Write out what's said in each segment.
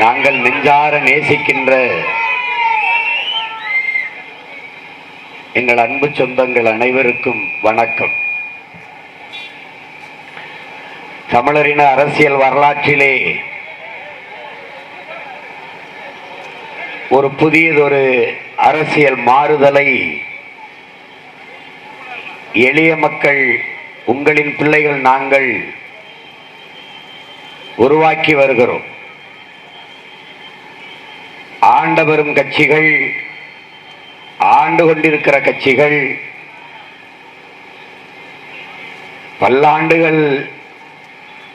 நாங்கள் நெஞ்சார நேசிக்கின்ற எங்கள் அன்பு சொந்தங்கள் அனைவருக்கும் வணக்கம். தமிழரின அரசியல் வரலாற்றிலே ஒரு புதியதொரு அரசியல் மாறுதலை எளிய மக்கள் உங்களின் பிள்ளைகள் நாங்கள் உருவாக்கி வருகிறோம். ஆண்ட வரும் கட்சிகள் ஆண்டு கொண்டிருக்கிற கட்சிகள் பல்லாண்டுகள்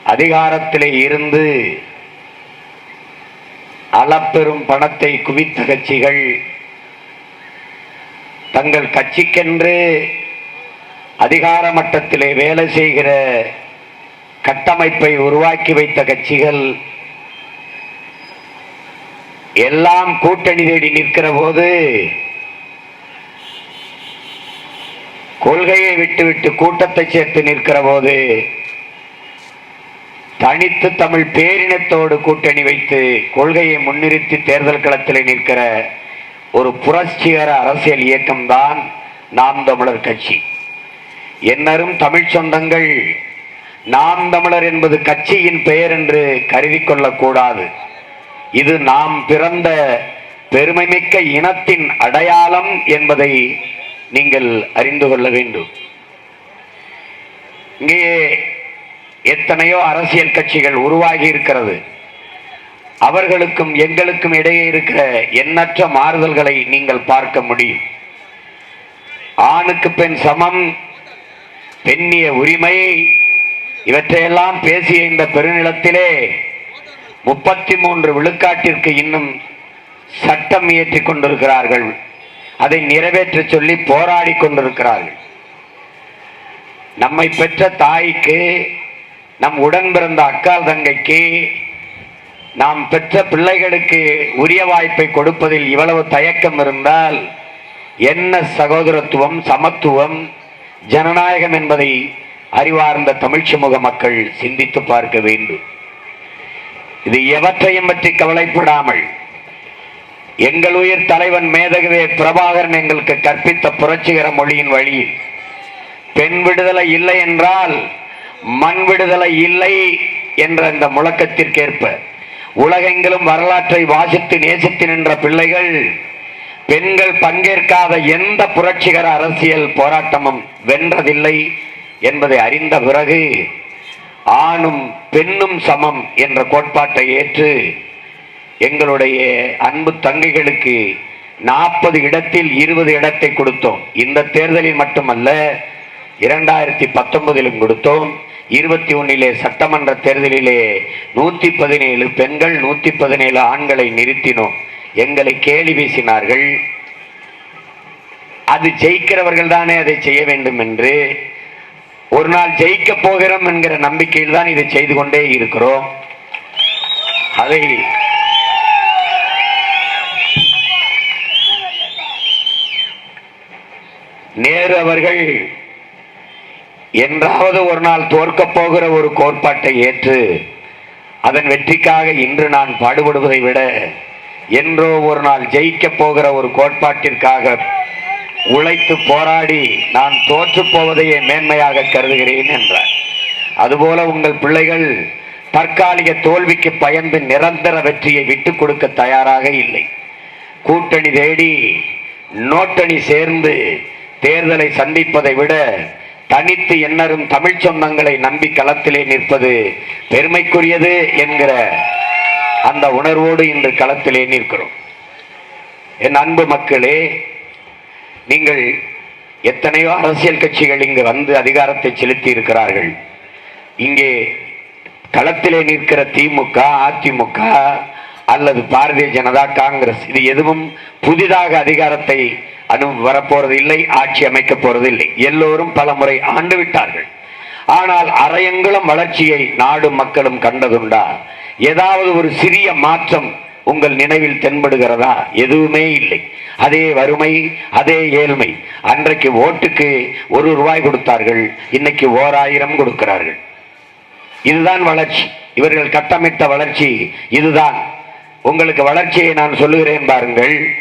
அதிகாரத்திலே இருந்து அளப்பெரும் பணத்தை குவித்த கட்சிகள் தங்கள் கட்சிக்கென்று அதிகார மட்டத்திலே வேலை செய்கிற கட்டமைப்பை உருவாக்கி வைத்த கட்சிகள் எல்லாம் கூட்டணி தேடி நிற்கிற போது கொள்கையை விட்டுவிட்டு கூட்டத்தை சேர்த்து நிற்கிற போது தனித்து தமிழ் பேரினத்தோடு கூட்டணி வைத்து கொள்கையை முன்னிறுத்தி தேர்தல் களத்தில் நிற்கிற ஒரு புரட்சிகர அரசியல் இயக்கம்தான் நாம் தமிழர் கட்சி. என்னரும் தமிழ் சொந்தங்கள் நாம் தமிழர் என்பது கட்சியின் பெயர் என்று கருதி கொள்ளக்கூடாது. இது நாம் பிறந்த பெருமைமிக்க இனத்தின் அடையாளம் என்பதை நீங்கள் அறிந்து கொள்ள வேண்டும். இங்கே எத்தனையோ அரசியல் கட்சிகள் உருவாகி இருக்கிறது. அவர்களுக்கும் எங்களுக்கும் இடையே இருக்கிற எண்ணற்ற மாறுதல்களை நீங்கள் பார்க்க முடியும். ஆணுக்கு பெண் சமம் பெண்ணிய உரிமை இவற்றையெல்லாம் பேசிய இந்த பெருநிலத்திலே முப்பத்தி மூன்று விழுக்காட்டிற்கு இன்னும் சட்டம் இயற்றி கொண்டிருக்கிறார்கள். அதை நிறைவேற்ற சொல்லி போராடி கொண்டிருக்கிறார்கள். நம்மை பெற்ற தாய்க்கு நம் உடன் பிறந்த அக்கால் தங்கைக்கு நாம் பெற்ற பிள்ளைகளுக்கு உரிய வாய்ப்பை கொடுப்பதில் இவ்வளவு தயக்கம் இருந்தால் என்ன சகோதரத்துவம் சமத்துவம் ஜனநாயகம் என்பதை அறிவார்ந்த தமிழ் சமூக மக்கள் சிந்தித்து பார்க்க வேண்டும். இது எவற்றையும் பற்றி கவலைப்படாமல் எங்கள் உயிர் தலைவன் மேதகவே பிரபாகரன் எங்களுக்கு கற்பித்த புரட்சிகர மொழியின் வழி. பெண் விடுதலை இல்லை என்றால் மண் விடுதலை இல்லை என்ற இந்த முழக்கத்திற்கேற்ப உலகெங்கிலும் வரலாற்றை வாசித்து நேசித்து நின்ற பிள்ளைகள் பெண்கள் பங்கேற்காத எந்த புரட்சிகர அரசியல் போராட்டமும் வென்றதில்லை என்பதை அறிந்த பிறகு ஆணும் பெண்ணும் சமம் என்ற கோட்பாட்டை ஏற்று எங்களுடைய அன்பு தங்கைகளுக்கு நாற்பது இடத்தில் இருபது இடத்தை கொடுத்தோம். இந்த தேர்தலில் மட்டுமல்ல இரண்டாயிரத்தி பத்தொன்பதிலும் கொடுத்தோம். இருபத்தி ஒன்னிலே சட்டமன்ற தேர்தலிலே நூத்தி பதினேழு பெண்கள் நூத்தி பதினேழு ஆண்களை நிறுத்தினோம். எங்களை கேலி வீசினார்கள். அது ஜெயிக்கிறவர்கள் தானே அதை செய்ய வேண்டும் என்று ஒரு நாள் ஜெயிக்க போகிறோம் என்கிற நம்பிக்கையில் தான் இதை செய்து கொண்டே இருக்கிறோம். அதை நேரு அவர்கள் என்றாவது ஒரு நாள் தோற்கப் போகிற ஒரு கோட்பாட்டை ஏற்று அதன் வெற்றிக்காக இன்று நான் பாடுபடுவதை விட என்றோ ஒரு நாள் ஜெயிக்கப் போகிற ஒரு கோட்பாட்டிற்காக உழைத்து போராடி நான் தோற்று போவதையே மேன்மையாக கருதுகிறேன் என்றார். அதுபோல உங்கள் பிள்ளைகள் தற்காலிக தோல்விக்கு பயந்து நிரந்தர வெற்றியை விட்டுக் கொடுக்க தயாராக இல்லை. கூட்டணி தேடி நோட்டணி சேர்ந்து தேர்தலை சந்திப்பதை விட தனித்து எண்ணரும் தமிழ் சொந்தங்களை நம்பி களத்திலே நிற்பது பெருமைக்குரியது என்கிற அந்த உணர்வோடு இன்று களத்திலே நிற்கிறோம். என் அன்பு மக்களே நீங்கள் எத்தனையோ அரசியல் கட்சிகள் இங்கு வந்து அதிகாரத்தை செலுத்தி இருக்கிறார்கள் இங்கே களத்திலே நிற்கிற திமுக அதிமுக அல்லது பாரதிய ஜனதா காங்கிரஸ் இது எதுவும் புதிதாக அதிகாரத்தை அனு வரப்போறது இல்லை ஆட்சி அமைக்க போறது இல்லை எல்லோரும் பல முறை ஆண்டு விட்டார்கள். ஆனால் அரையங்குளம் வளர்ச்சியை நாடும் மக்களும் கண்டதுண்டா? ஏதாவது ஒரு சிறிய மாற்றம் உங்கள் நினைவில் தென்படுகிறதா? எதுவுமே இல்லை. அதே வறுமை அதே ஏழ்மை. அன்றைக்கு ஓட்டுக்கு ஒரு ரூபாய் கொடுத்தார்கள் இன்னைக்கு ஓராயிரம் கொடுக்கிறார்கள். இதுதான் வளர்ச்சி. இவர்கள் கட்டமைத்த வளர்ச்சி இதுதான். உங்களுக்கு வளர்ச்சியை நான் சொல்லுகிறேன் பாருங்கள்.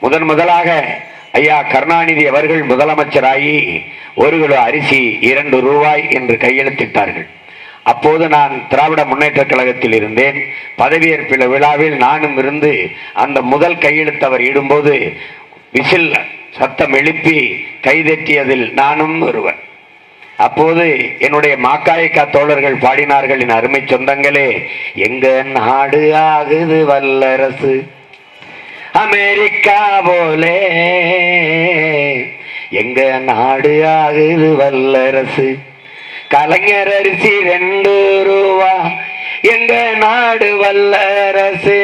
முதன் முதலாக ஐயா கருணாநிதி அவர்கள் முதலமைச்சராகி ஒரு கிலோ அரிசி இரண்டு ரூபாய் என்று கையெழுத்திட்டார்கள். அப்போது நான் திராவிட முன்னேற்ற கழகத்தில் இருந்தேன். பதவியேற்பு விழாவில் நானும் இருந்து அந்த முதல் கையெழுத்து அவர் இடும்போது விசில் சத்தம் எழுப்பி கைதட்டியதில் நானும் ஒருவன் அப்போது என்னுடைய மாக்காய்க்கா தோழர்கள் பாடினார்கள் என் அருமை சொந்தங்களே எங்க நாடு ஆகுது வல்லரசு. அமெரிக்கா போலே. எங்க நாடு ஆகுது வல்லரசு. கலைஞர் அரிசி ரெண்டு ரூபா எங்க நாடு வல்லரசு.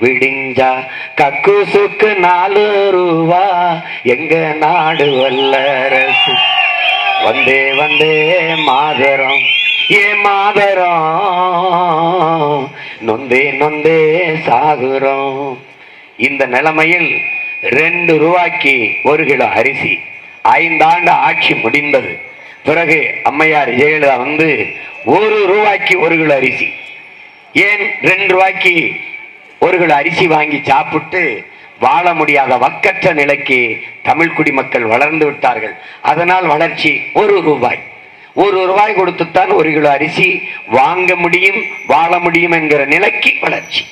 விடிஞ்சா கக்குசுக்கு நாலு ரூபா எங்க நாடு வல்லரசு. வந்தே வந்தே மாதரம். ஏ மாதரம்? நொந்தே நொந்தே சாகுறோம் இந்த நிலைமையில் ரெண்டு ரூபாய்க்கு ஒரு கிலோ அரிசி ஐந்தாண்டு ஆட்சி முடிந்தது. பிறகு அம்மையார் ஜெயலலிதா வந்து ஒரு ரூபாய்க்கு ஒரு கிலோ அரிசி. ஏன் ரெண்டு ரூபாய்க்கு ஒரு கிலோ அரிசி வாங்கி சாப்பிட்டு வாழ முடியாத வக்கற்ற நிலைக்கு தமிழ் குடிமக்கள் வளர்ந்து விட்டார்கள். அதனால் வளர்ச்சி ஒரு ரூபாய். ஒரு ரூபாய் கொடுத்துத்தான் ஒரு கிலோ அரிசி வாங்க முடியும் வாழ முடியும் என்கிற நிலைக்கு வளர்ச்சி.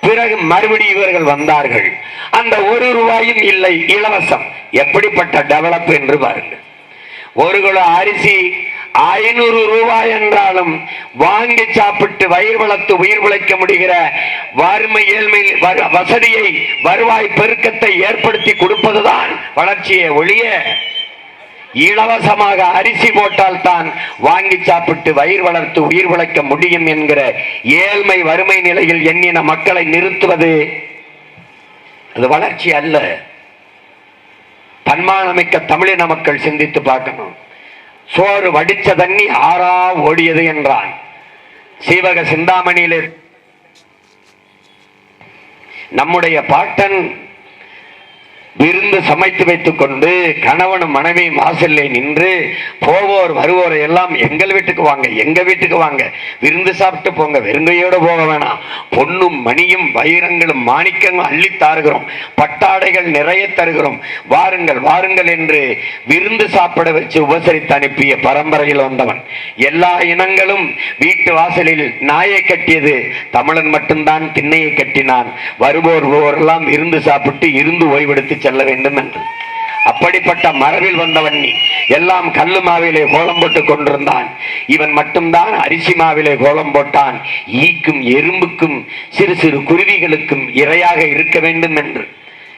பிறகு மறுபடியும் இவர்கள் வந்தார்கள். அந்த ஒரு ரூபாயும் இல்லை இலவசம். எப்படிப்பட்ட டெவலப் என்று பாருங்கள். ஒரு கிலோ அரிசி ஐநூறு ரூபாய் என்றாலும் வாங்கி சாப்பிட்டு வயிறு வளர்த்து உயிர் பிழைக்க முடிகிற வறுமை ஏழ்மை வசதியை வருவாய் பெருக்கத்தை ஏற்படுத்தி கொடுப்பதுதான் வளர்ச்சியை ஒழிய இலவசமாக அரிசி போட்டால் தான் வாங்கி சாப்பிட்டு வயிறு வளர்த்து உயிர் பிழைக்க முடியும் என்கிற ஏழ்மை வறுமை நிலையில் எண்ணின மக்களை நிறுத்துவது அது வளர்ச்சி அல்ல. தன்மானமிக்க தமிழின மக்கள் சிந்தித்து பார்க்கணும். சோறு வடிச்ச தண்ணி ஆறா ஓடியது என்றான். சீவக சிந்தாமணியிலே நம்முடைய பாட்டன் விருந்து சமைத்து வைத்துக் கொண்டு கணவனும் மனைவி வாசல்ல நின்று போவோர் வருவோரை எல்லாம் எங்கள் வீட்டுக்கு வாங்க எங்க வீட்டுக்கு வாங்க. விருந்து சாப்பிட்டு போங்க வெறுங்கையோட போக வேணாம். பொண்ணும் மணியும் வைரங்களும் மாணிக்கங்களும் அள்ளி தாருகிறோம். பட்டாடைகள் நிறைய தருகிறோம். வாருங்கள் வாருங்கள் என்று விருந்து சாப்பிட வச்சு உபசரித்து அனுப்பிய பரம்பரையில் வந்தவன். எல்லா இனங்களும் வீட்டு வாசலில் நாயை கட்டியது. தமிழன் மட்டும்தான் திண்ணையை கட்டினான். வருவோர் எல்லாம் விருந்து சாப்பிட்டு இருந்து ஓய்வெடுத்து செல்ல வேண்டும் என்று அப்படிப்பட்ட மரபில் வந்தவன் நீ. எல்லாம் கல்லு மாவிலே கோலம் போட்டுக் கொண்டிருந்தான். இவன் மட்டும்தான் அரிசி மாவிலே கோலம் போட்டான். ஈக்கும் எறும்புக்கும் சிறு சிறு குருவிகளுக்கும் இரையாக இருக்க வேண்டும் என்று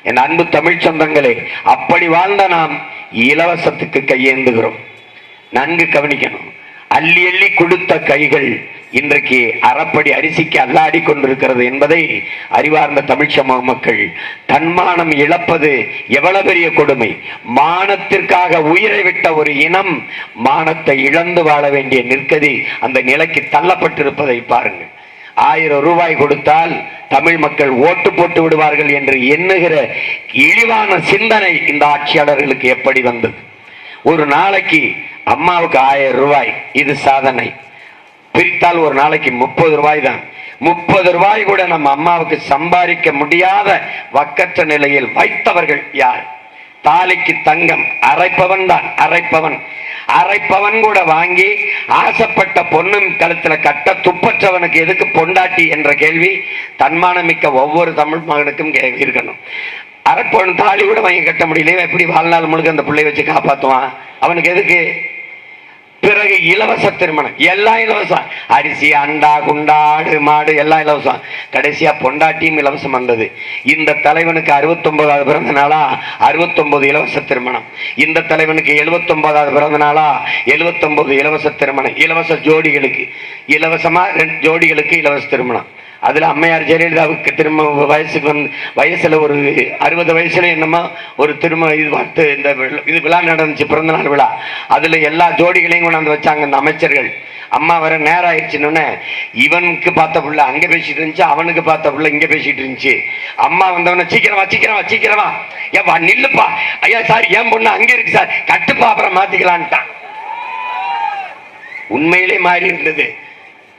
என் அன்பு தமிழ் சொந்தங்களே அப்படி வாழ்ந்த நாம் இலவசத்துக்கு கையேந்துகிறோம். நன்கு கவனிக்கணும். அள்ளி அள்ளி கொடுத்த கைகள் இன்றைக்கு அறப்படி அரிசிக்கு அல்லாடி கொண்டிருக்கிறது என்பதை அறிவார்ந்த தமிழ் சமூக மக்கள் தன்மானம் இழப்பது எவ்வளவு பெரிய கொடுமை. மானத்திற்காக உயிரை விட்ட ஒரு இனம் மானத்தை இழந்து வாழ வேண்டிய நிற்கதி அந்த நிலைக்கு தள்ளப்பட்டிருப்பதை பாருங்கள். ஆயிரம் ரூபாய் கொடுத்தால் தமிழ் மக்கள் ஓட்டு போட்டு விடுவார்கள் என்று எண்ணுகிற இழிவான சிந்தனை இந்த ஆட்சியாளர்களுக்கு எப்படி வந்தது? ஒரு நாளைக்கு அம்மாவுக்கு ஆயிரம் ரூபாய். இது சாதனை. பிரித்தால் ஒரு நாளைக்கு முப்பது ரூபாய் தான். முப்பது ரூபாய் கூட நம்ம அம்மாவுக்கு சம்பாதிக்க முடியாத வக்கற்ற நிலையில் வைத்தவர்கள் யார்? தாலிக்கு தங்கம். அரைப்பவன் தான் அரைப்பவன். அரைப்பவன் கூட வாங்கி ஆசைப்பட்ட பொண்ணும் கழுத்துல கட்ட துப்பற்றவனுக்கு எதுக்கு பொண்டாட்டி என்ற கேள்வி தன்மானமிக்க ஒவ்வொரு தமிழ் மகனுக்கும் இருக்கணும். அரைப்பவன் தாலி கூட வாங்கி கட்ட முடியலையே எப்படி வாழ்நாள் முழுக்க அந்த பிள்ளைய வச்சு காப்பாத்துவான்? அவனுக்கு எதுக்கு? பிறகு இலவச திருமணம். எல்லாம் இலவசம். அரிசி அண்டா குண்டாடு மாடு எல்லாம் இலவசம். கடைசியா பொண்டாட்டியும் இலவசம் வந்தது. இந்த தலைவனுக்கு அறுபத்தொன்பதாவது பிறந்த நாளா? அறுபத்தொன்பது இலவச திருமணம். இந்த தலைவனுக்கு எழுபத்தொன்பதாவது பிறந்த நாளா? எழுபத்தொன்பது இலவச திருமணம். இலவச ஜோடிகளுக்கு. இலவசமா ரெண்டு ஜோடிகளுக்கு இலவச திருமணம். அதில் அம்மையார் ஜெயலலிதாவுக்கு திரும்ப வயசுக்கு வந்து வயசில் ஒரு அறுபது வயசுல என்னமோ ஒரு திரும்ப இது வந்து இந்த இது விழா நடந்துச்சு பிறந்தநாள் விழா. அதில் எல்லா ஜோடிகளையும் கொண்டாந்து வச்சாங்க இந்த அமைச்சர்கள். அம்மா வர நேரம் ஆயிடுச்சுன்னு இவனுக்கு பார்த்த புள்ள அங்கே பேசிட்டு இருந்துச்சு அவனுக்கு பார்த்த புள்ள இங்கே பேசிட்டு இருந்துச்சு. அம்மா வந்தவன சீக்கிரமா சீக்கிரமா சீக்கிரமா ஏப்பா நில்லுப்பா. ஐயா சார் ஏன் பொண்ணு அங்கே இருக்கு சார். கட்டுப்பா அப்புறம் மாத்திக்கலான்ட்டான். உண்மையிலே மாறி இருந்தது.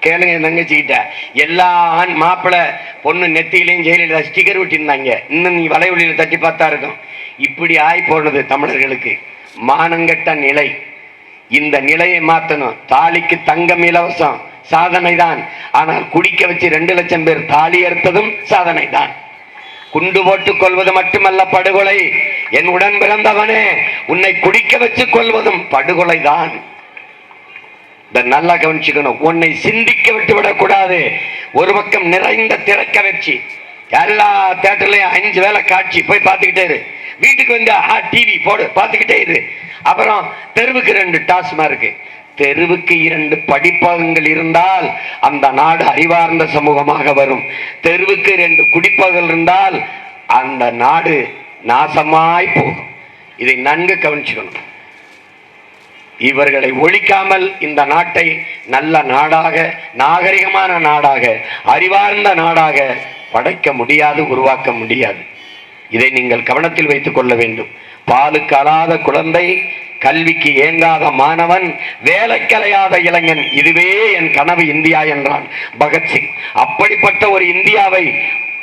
கேளுங்க என் தங்கச்சிக்கிட்ட எல்லா ஆண் மாப்பிள்ளை பொண்ணு நெத்தியிலையும் ஜெயலலிதா ஸ்டிக்கர் ஒட்டியிருந்தாங்க இன்னும் நீ வலைவழியில் தட்டி பார்த்தா இருக்கும். இப்படி ஆய் போனது தமிழர்களுக்கு. மானங்கெட்ட நிலை. இந்த நிலையை மாற்றணும் தாலிக்கு தங்கம் இலவசம். சாதனை தான் ஆனால் குடிக்க வச்சு ரெண்டு லட்சம் பேர் தாலி அறுத்ததும் சாதனை தான் குண்டு போட்டுக் கொள்வது மட்டுமல்ல படுகொலை. என் உடன் பிறந்தவனே உன்னை குடிக்க வச்சு கொள்வதும் படுகொலை தான் இதை நல்லா கவனிச்சுக்கணும். உன்னை சிந்திக்க விட்டு விடக்கூடாது. ஒரு பக்கம் நிறைந்த திறக்கவச்சு எல்லா தேட்டர்லயும் அஞ்சு வேலை காட்சி. போய் பார்த்துக்கிட்டே இரு. வீட்டுக்கு வந்து ஆ டிவி போடு. பார்த்துக்கிட்டே இரு. அப்புறம் தெருவுக்கு ரெண்டு டாஸ்மா இருக்கு. தெருவுக்கு இரண்டு படிப்பகங்கள் இருந்தால் அந்த நாடு அறிவார்ந்த சமூகமாக வரும். தெருவுக்கு ரெண்டு குடிப்பகங்கள் இருந்தால் அந்த நாடு நாசமாய் போகும். இதை நன்கு கவனிச்சுக்கணும். இவர்களை ஒழிக்காமல் இந்த நாட்டை நல்ல நாடாக நாகரிகமான நாடாக அறிவார்ந்த நாடாக படைக்க முடியாது உருவாக்க முடியாது. இதை நீங்கள் கவனத்தில் வைத்துக் கொள்ள வேண்டும். பாலுக்கு அலாத குழந்தை கல்விக்கு ஏங்காத மாணவன் வேலைக்கலையாத இளைஞன் இதுவே என் கனவு இந்தியா என்றான் பகத்சிங் அப்படிப்பட்ட ஒரு இந்தியாவை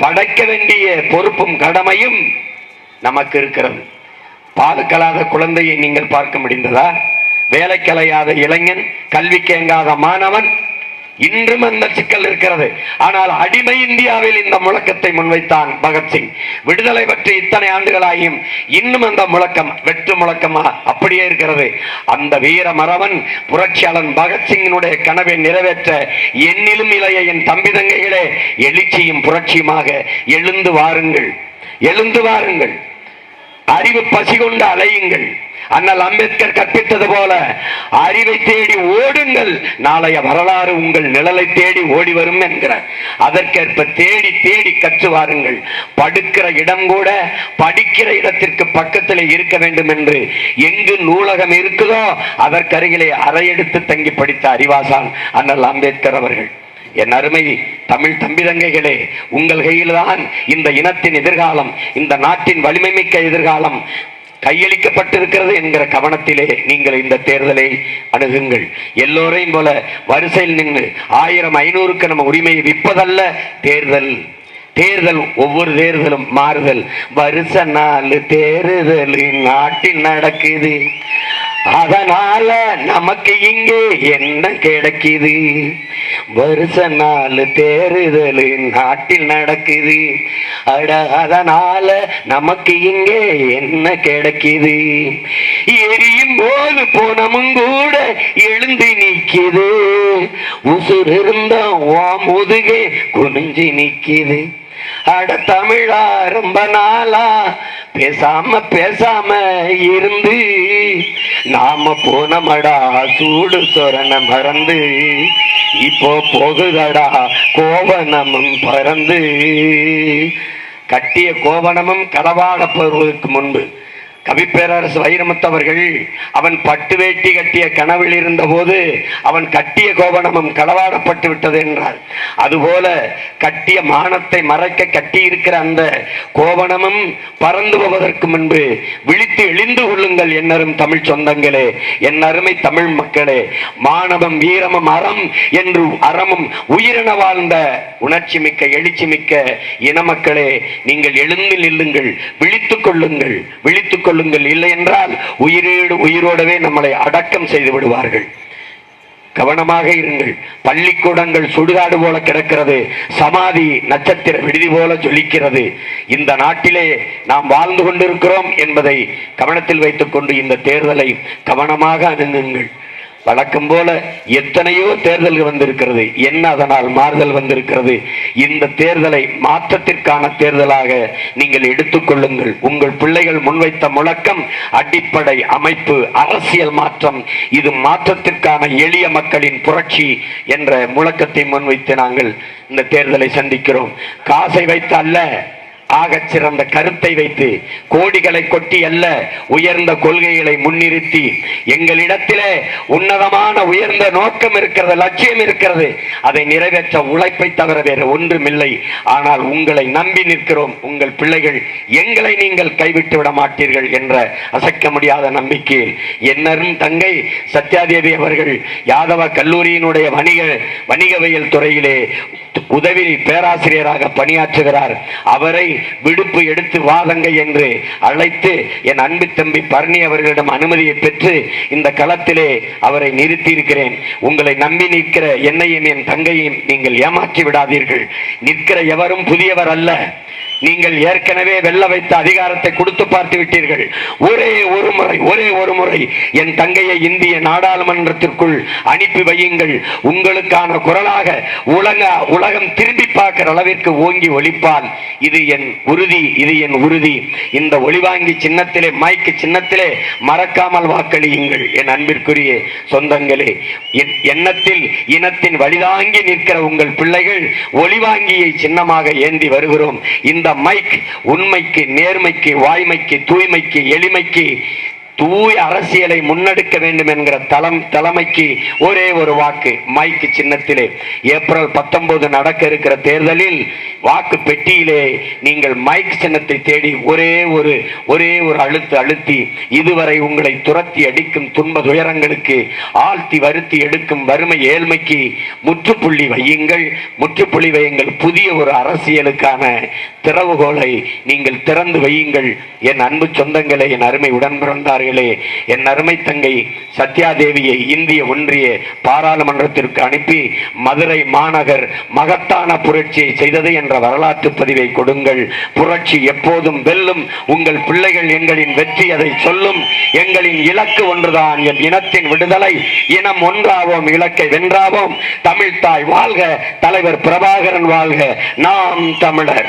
படைக்க வேண்டிய பொறுப்பும் கடமையும் நமக்கு இருக்கிறது. பாலுக்கலாத குழந்தையை நீங்கள் பார்க்க முடிந்ததா? வேலைக்கலையாத இளைஞன் கல்வி கேங்காத மாணவன் இன்றும் அந்த சிக்கல் இருக்கிறது. ஆனால் அடிமை இந்தியாவில் இந்த முழக்கத்தை முன்வைத்தான் பகத்சிங் விடுதலை பற்றி இத்தனை ஆண்டுகளாகியும் இன்னும் அந்த முழக்கம் வெற்று முழக்கமா? அப்படியே இருக்கிறது. அந்த வீர மறவன் புரட்சியாளன் பகத்சிங்கினுடைய கனவை நிறைவேற்ற என்னிலும் இளைய என் தம்பி தங்கைகளே எழுச்சியும் புரட்சியுமாக எழுந்து வாருங்கள். எழுந்து வாருங்கள். அறிவு பசி கொண்டு அலையுங்கள். அண்ணல் அம்பேத்கர் கற்பித்தது போல அறிவை தேடி ஓடுங்கள். நாளைய வரலாறு உங்கள் நிழலை தேடி ஓடி வரும் என்கிற அதற்கேற்ப தேடி தேடி கற்று வாருங்கள். படுக்கிற இடம் கூட படிக்கிற இடத்திற்கு பக்கத்தில் இருக்க வேண்டும் என்று எங்கு நூலகம் இருக்குதோ அதற்கருகிலே அறையெடுத்து தங்கி படித்த அறிவாசான் அண்ணல் அம்பேத்கர் அவர்கள். என் அருமை தமிழ் தம்பி தங்கைகளே உங்கள் கையில்தான் இந்த இனத்தின் எதிர்காலம் இந்த நாட்டின் வலிமை மிக்க எதிர்காலம் கையளிக்கப்பட்டிருக்கிறது என்கிற கவனத்திலே நீங்கள் இந்த தேர்தலை அணுகுங்கள். எல்லோரையும் போல வரிசையில் நின்று ஆயிரம் ஐநூறுக்கு நம்ம உரிமையை விற்பதல்ல தேர்தல் தேர்தல் ஒவ்வொரு தேர்தலும் மாறுதல். வருஷ நாலு தேர்தல் நாட்டில் நடக்குது. அதனால நமக்கு இங்கே என்ன கிடைக்குது? வருஷ நாலு தேர்தல் நாட்டில் நடக்குது. அட அதனால நமக்கு இங்கே என்ன கிடைக்குது? எரியும் போது போனமும் கூட எழுந்து நிக்குது உசுர் இருந்தா வா முதுகே குனிஞ்சு நிக்குது அட தமிழா ரொம்ப நாளா பேசாம பேசாம இருந்து. நாம போனமடா சூடு சொரண மறந்து. இப்போ போகுதடா கோவனமும் பறந்து. கட்டிய கோவணமும் களவாடப்படுவதற்கு முன்பு கவிப்பேரரசு வைரமுத்தவர்கள் அவன் பட்டு வேட்டி கட்டிய கனவில் இருந்தபோது அவன் கட்டிய கோவணமும் களவாடப்பட்டு விட்டது என்றார். அதுபோல கட்டிய மானத்தை மறைக்க கட்டியிருக்கிற அந்த கோபனமும் பறந்து போவதற்கு முன்பு விழித்து எழுந்து கொள்ளுங்கள் என்னரும் தமிழ் சொந்தங்களே என் அருமை தமிழ் மக்களே. மானவம் வீரமும் அறம் என்று அறமும் உயிரின வாழ்ந்த உணர்ச்சி மிக்க எழுச்சி மிக்க இன மக்களே நீங்கள் எழுந்து நில்லுங்கள் விழித்துக் கொள்ளுங்கள் விழித்துக் கொள்ளுங்கள். இல்லை என்றால் உயிரோடு உயிரோடவே நம்மளை அடக்கம் செய்து விடுவார்கள். கவனமாக இருங்கள். பள்ளிக்கூடங்கள் சுடுகாடு போல கிடக்கிறது. சமாதி நட்சத்திர விடுதி போல ஜொலிக்கிறது. இந்த நாட்டிலே நாம் வாழ்ந்து கொண்டிருக்கிறோம் என்பதை கவனத்தில் வைத்துக்கொண்டு இந்த தேர்தலை கவனமாக அணுகுங்கள். வழக்கம் போல எத்தனையோ தேர்தல்கள் வந்திருக்கிறது. என்ன அதனால் மாறுதல் வந்திருக்கிறது? இந்த தேர்தலை மாற்றத்திற்கான தேர்தலாக நீங்கள் எடுத்துக்கொள்ளுங்கள் உங்கள் பிள்ளைகள் முன்வைத்த முழக்கம் அடிப்படை அமைப்பு அரசியல் மாற்றம் இது மாற்றத்திற்கான எளிய மக்களின் புரட்சி என்ற முழக்கத்தை முன்வைத்து நாங்கள் இந்த தேர்தலை சந்திக்கிறோம். காசை வைத்து அல்ல ஆகச் சிறந்த கருத்தை வைத்து கோடிகளை கொட்டி அல்ல உயர்ந்த கொள்கைகளை முன்னிறுத்தி எங்களிடத்திலே உன்னதமான உயர்ந்த நோக்கம் இருக்கிறது லட்சியம் இருக்கிறது அதை நிறைவேற்ற உழைப்பை தவிர வேறு ஒன்றுமில்லை. ஆனால் உங்களை நம்பி நிற்கிறோம் உங்கள் பிள்ளைகள் எங்களை நீங்கள் கைவிட்டு விட மாட்டீர்கள் என்ற அசைக்க முடியாத நம்பிக்கையில் என்னரும் தங்கை சத்யாதேவி அவர்கள் யாதவ கல்லூரியினுடைய வணிக வணிகவியல் துறையிலே உதவி பேராசிரியராக பணியாற்றுகிறார். அவரை விடுப்பு எடுத்து வாதங்க என்று அழைத்து என் அன்பு தம்பி பரணி அவர்களிடம் அனுமதியை பெற்று இந்த களத்திலே அவரை நிறுத்தி இருக்கிறேன் உங்களை நம்பி நிற்கிற என்னையும் என் தங்கையும் நீங்கள் ஏமாற்றி விடாதீர்கள். நிற்கிற எவரும் புதியவர் அல்ல. நீங்கள் ஏற்கனவே வெல்ல வைத்த அதிகாரத்தை கொடுத்து பார்த்து விட்டீர்கள். ஒரே ஒரு முறை ஒரே ஒரு முறை என் தங்கையை இந்திய நாடாளுமன்றத்திற்குள் அனுப்பி வையுங்கள். உங்களுக்கான குரலாக உலக உலகம் திரும்பி பார்க்கிற அளவிற்கு ஓங்கி ஒழிப்பான் இது என் உறுதி இது என் உறுதி. இந்த ஒளிவாங்கி சின்னத்திலே மைக்கு சின்னத்திலே மறக்காமல் வாக்களியுங்கள் என் அன்பிற்குரிய சொந்தங்களே. எண்ணத்தில் இனத்தின் வழிதாங்கி நிற்கிற உங்கள் பிள்ளைகள் ஒளிவாங்கியை சின்னமாக ஏந்தி வருகிறோம். இந்த மைக் உண்மைக்கு நேர்மைக்கு வாய்மைக்கு தூய்மைக்கு எளிமைக்கு தூய அரசியலை முன்னெடுக்க வேண்டும் என்கிற தலம் தலைமைக்கு ஒரே ஒரு வாக்கு மைக்கு சின்னத்திலே. ஏப்ரல் பத்தொன்பது நடக்க இருக்கிற தேர்தலில் வாக்கு பெட்டியிலே நீங்கள் மைக் சின்னத்தை தேடி ஒரே ஒரு ஒரே ஒரு அழுத்து அழுத்தி இதுவரை உங்களை துரத்தி அடிக்கும் துன்ப துயரங்களுக்கு ஆழ்த்தி வருத்தி எடுக்கும் வறுமை ஏழ்மைக்கு முற்றுப்புள்ளி வையுங்கள். முற்றுப்புள்ளி வையுங்கள். புதிய ஒரு அரசியலுக்கான திறவுகோலை நீங்கள் திறந்து வையுங்கள். என் அன்பு சொந்தங்களே என் அருமை உடன் பிறந்தார்களே என் அருமை தங்கை சத்யாதேவியை இந்திய ஒன்றிய பாராளுமன்றத்திற்கு அனுப்பி மதுரை மாநகர் மகத்தான புரட்சியை செய்தது என்ற வரலாற்று பதிவை கொடுங்கள். புரட்சி எப்போதும் வெல்லும். உங்கள் பிள்ளைகள் எங்களின் வெற்றி அதை சொல்லும். எங்களின் இலக்கு ஒன்றுதான். என் இனத்தின் விடுதலை. இனம் ஒன்றாவோம் இலக்கை வென்றாவோம். தமிழ்தாய் வாழ்க. தலைவர் பிரபாகரன் வாழ்க. நாம் தமிழர்.